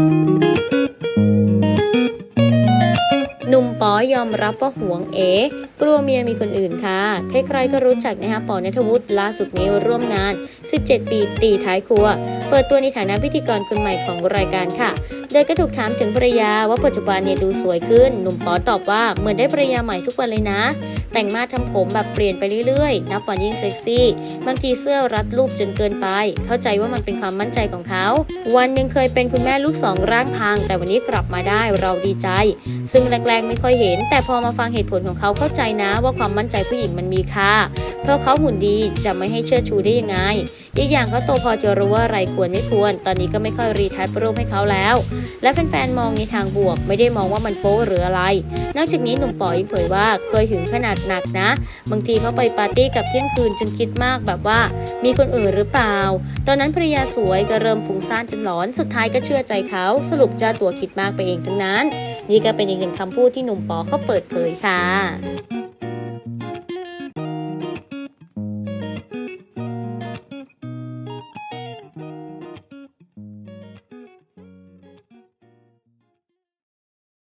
Thank you. ป๋อยอมรับว่าหวงเอ๋กลัวเมียมีคนอื่นค่ะ ใครๆก็รู้จักนะคะป๋อนัทวุฒิล่าสุดนี้ร่วมงาน 17 ปีตีท้ายครัว เปิดตัวในฐานะพิธีกรคนใหม่ของรายการค่ะ โดยก็ถูกถามถึงภรรยาว่าปัจจุบันเนี่ยดูสวยขึ้น หนุ่มป๋อตอบว่าเหมือนได้ภรรยาใหม่ทุกวันเลยนะ แต่งมาทำผมแบบเปลี่ยนไปเรื่อยๆ นับวันยิ่งเซ็กซี่ บางทีเสื้อรัดรูปจนเกินไป เข้าใจว่ามันเป็นความมั่นใจของเขา วันหนึ่งเคยเป็นคุณแม่ลูกสองร่างพัง แต่วันนี้กลับมาได้เราดีใจ ซึ่งแรกๆไม่ค่อยเห็น แต่พอมาฟังเหตุผลของเขาเข้าใจนะว่าความมั่นใจผู้หญิงมันมีค่าเพราะเขาหุ่นดีจะไม่ให้เชื่อชูได้ยังไง อีกอย่างเขาโตพอจะรู้ว่าอะไรควรไม่ควร ตอนนี้ก็ไม่ค่อยรีทัชรูปให้เขาแล้ว และแฟนๆมองในทางบวก ไม่ได้มองว่ามันโป๊หรืออะไร นอกจากนี้หนุ่มปอยังเผยว่าเคยหึงขนาดหนักนะ บางทีเขาไปปาร์ตี้กับเที่ยงคืนจนคิดมากแบบว่า มีคนอื่นหรือเปล่า ตอนนั้นภรรยาสวยก็เริ่มฟุ้งซ่านจนหลอน สุดท้ายก็เชื่อใจเขา สรุปเจ้าตัวคิดมากไปเองทั้งนั้น นี่ก็เป็นอีกหนึ่งคำพูดที่หนุ่มปอเขาเปิดเผยค่ะ